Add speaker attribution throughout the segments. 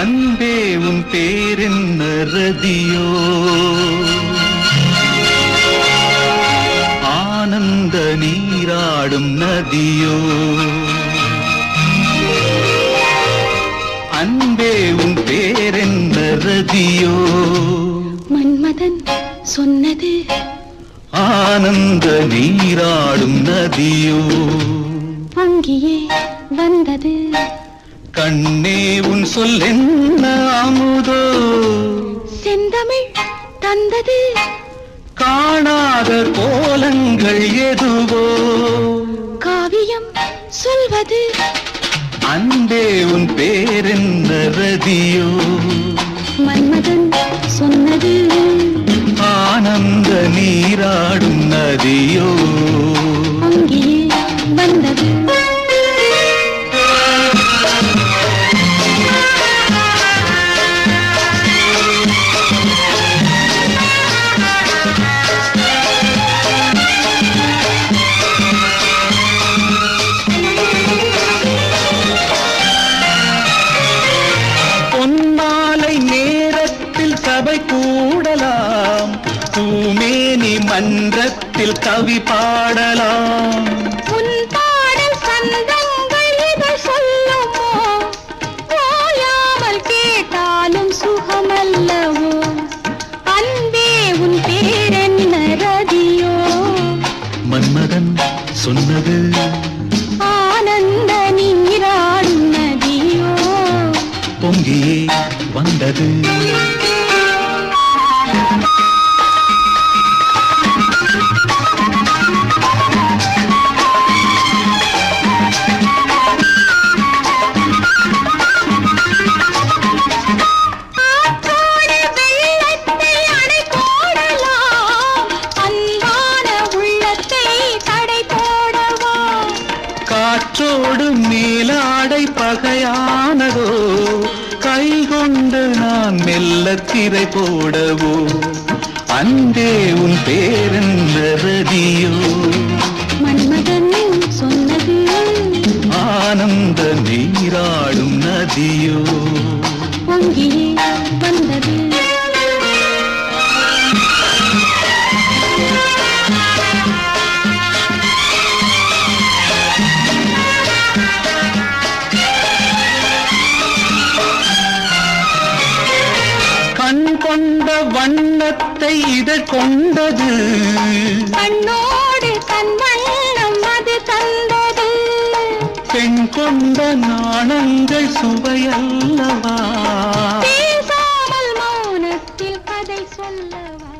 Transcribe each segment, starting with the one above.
Speaker 1: அன்பே உன் பேரென்ன ரதியோ ஆனந்த நீராடும் நதியோ? அன்பே உன் பேரென்ன ரதியோ
Speaker 2: மன்மதன் சொன்னது.
Speaker 1: ஆனந்த நீராடும் நதியோ?
Speaker 2: அங்கேயே வந்தது.
Speaker 1: கண்ணே உன் சொல்லென்ன அமுதோ
Speaker 2: செந்தமிழ் தந்தது.
Speaker 1: காணாத கோலங்கள் எதுவோ?
Speaker 2: காவியம் சொல்வது.
Speaker 1: அன்பே உன் பேரென்ன ரதியோ?
Speaker 2: కవి పాడలా பேரென்ன ரதியோ?
Speaker 1: கொண்ட வண்ணத்தை இதழ் கொண்டது.
Speaker 2: கண்ணோடு கண் வண்ணம் அது தந்தது.
Speaker 1: பெண் கொண்ட நாணங்கள் சுவையல்லவா?
Speaker 2: பேசாமல் மௌனத்தில் கதை சொல்லவா?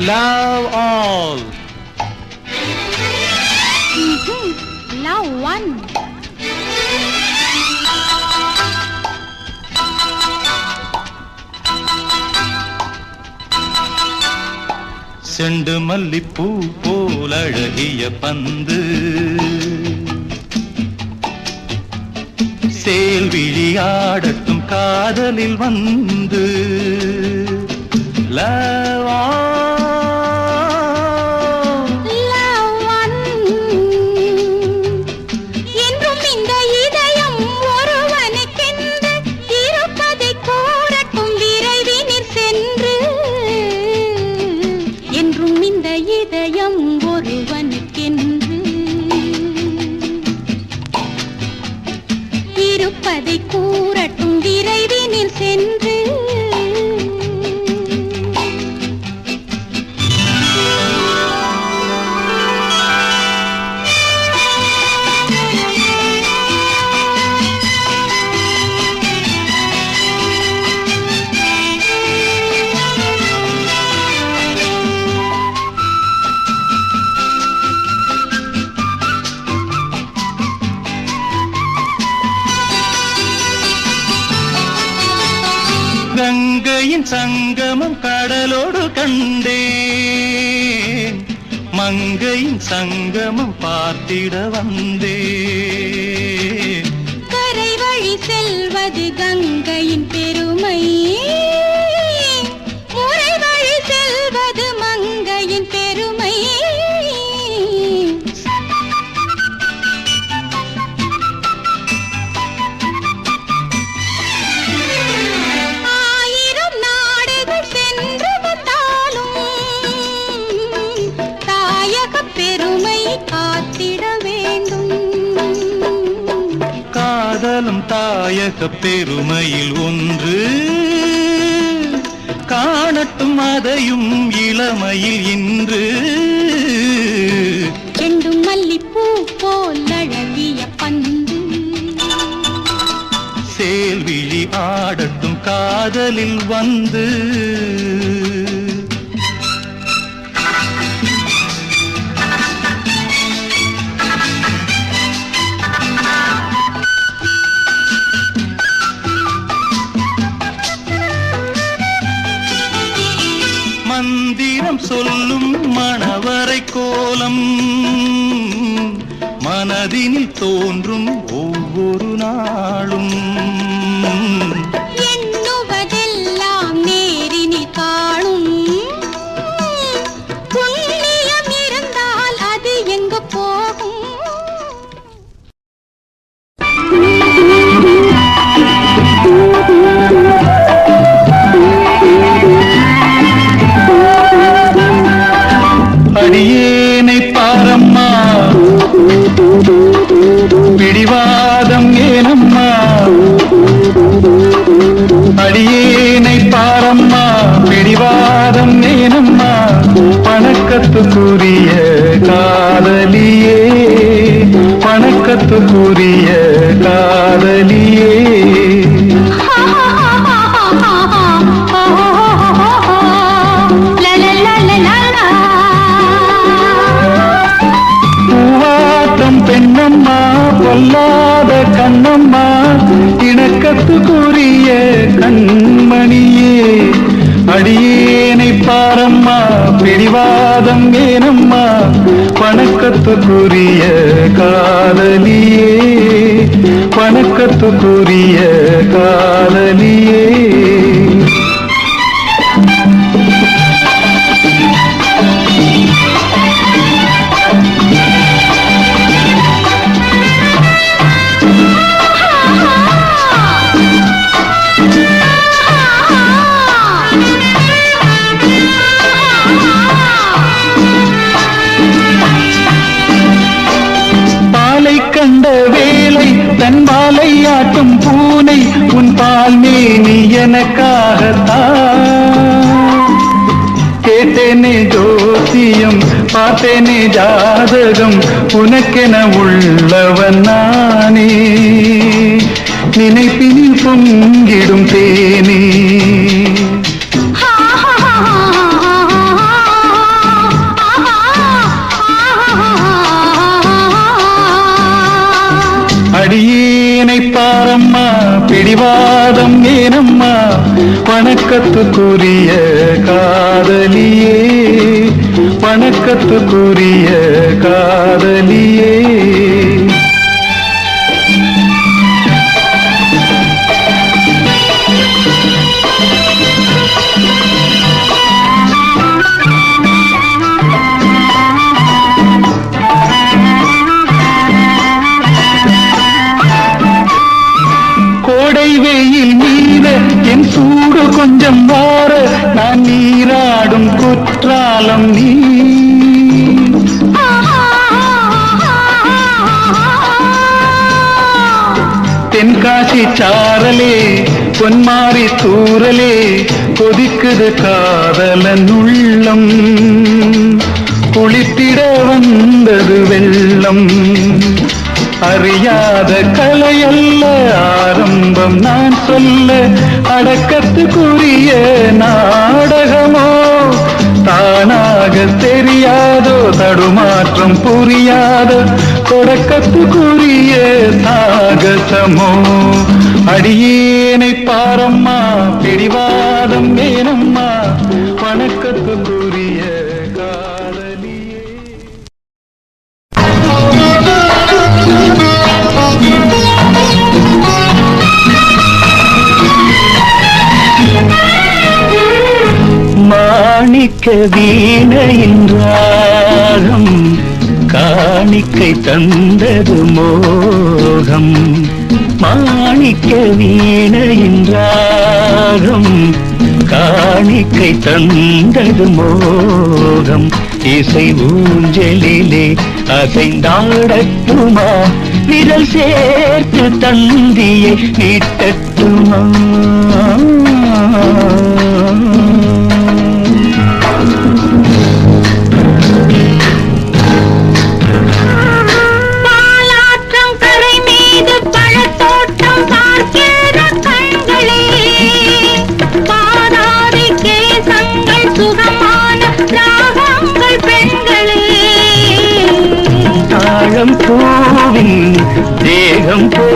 Speaker 1: Love all
Speaker 2: now one.
Speaker 1: செண்டு மல்லிப்பூ போல் அழகிய பந்து சேல் விழியாடட்டும் காதலில் வந்து லவா
Speaker 2: இந்த இதயம் ஒருவனுக்கென்று. இருப்பதை கூறட்டும் விரைவினில் சென்று
Speaker 1: சங்கமம் பார்த்திட வந்தே.
Speaker 2: கரை வழி செல்வது கங்கையின் பெருமை.
Speaker 1: உலக பெருமையில் ஒன்று. காணட்டும் அதையும் இளமையில் இன்று.
Speaker 2: செண்டும் மல்லிப்பூ போல் அழகிய பந்து
Speaker 1: சேல்விழி ஆடட்டும் காதலில் வந்து. மணவரை கோலம் மனதினில் தோன்றும் ஒவ்வொரு நாளும். ಕತ್ತು பாரம்மா பிடிவாதம் ஏனம்மா பணக்கத்துக்குரிய காதலியே பணக்கத்துக்குரிய காதலியே. பார்த்தேனே ஜாதகம் உனக்கென உள்ளவன் நானே. நினைப்பினில் பொங்கிடும் தேனே. வணக்கத்துக்குரிய காதலியே வணக்கத்துக்குரிய காதலியே. நீராடும் குற்றாலம் நீ. தென்காசி சாரலே பொன்மாரி தூரலே கொதிக்குது காதலன் உள்ளம் குளித்திட வந்தது வெள்ளம். அறியாத கலையல்ல ஆரம்பம் நான் சொல்ல அடக்கத்துக்குரிய நான் தானாக தெரியாதோ தடுமாற்றம் புரியாதோ தொடக்கத்துக்குரிய சாகசமோ அடியேனை பாரம்மா பிடிவாதம் வேணும். காணிக்க வீணையின் ராகம் காணிக்கை தந்தது மோகம். மாணிக்க வீணையின் ராகம்
Speaker 3: காணிக்கை தந்தது மோகம். இசை ஊஞ்சலிலே அசைந்தாடட்டுமா விரல் சேர்த்து தந்தியை நீட்டட்டுமா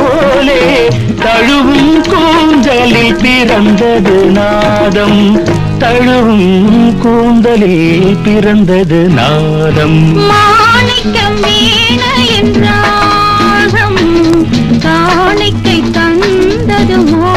Speaker 3: போலே தழுவும் கூந்தலில் பிறந்தது நாதம். தழுவும் கூந்தலில் பிறந்தது நாதம்.
Speaker 2: மாணிக்க மீன காணிக்கை தந்தது மோகம்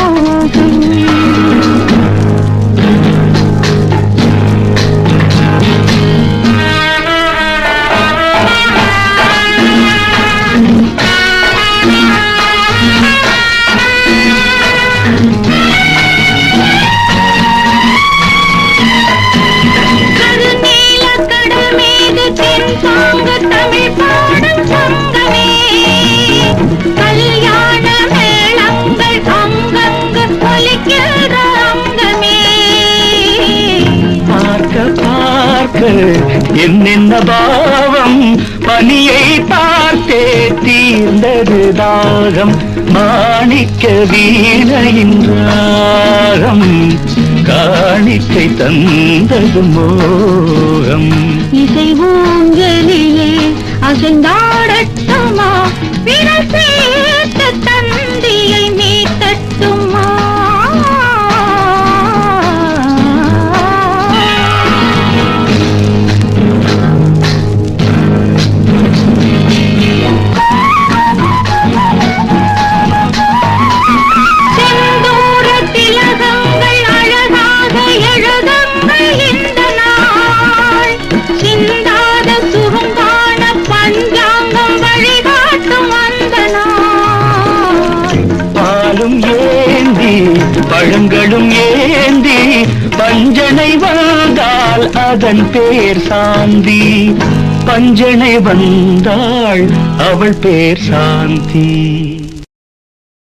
Speaker 3: என்னென்ன பாவம் பனியை பார்த்தே தீர்ந்தது தாகம். மாணிக்க வீணையின்றாகம் காணிக்கை தந்தது மோகம்.
Speaker 2: இசை ஊஞ்சலிலே அசைந்தாடட்டுமா
Speaker 3: பழங்களும் ஏந்தி பஞ்சனை வந்தால் அதன் பேர் சாந்தி. பஞ்சனை வந்தாள் அவள் பேர் சாந்தி.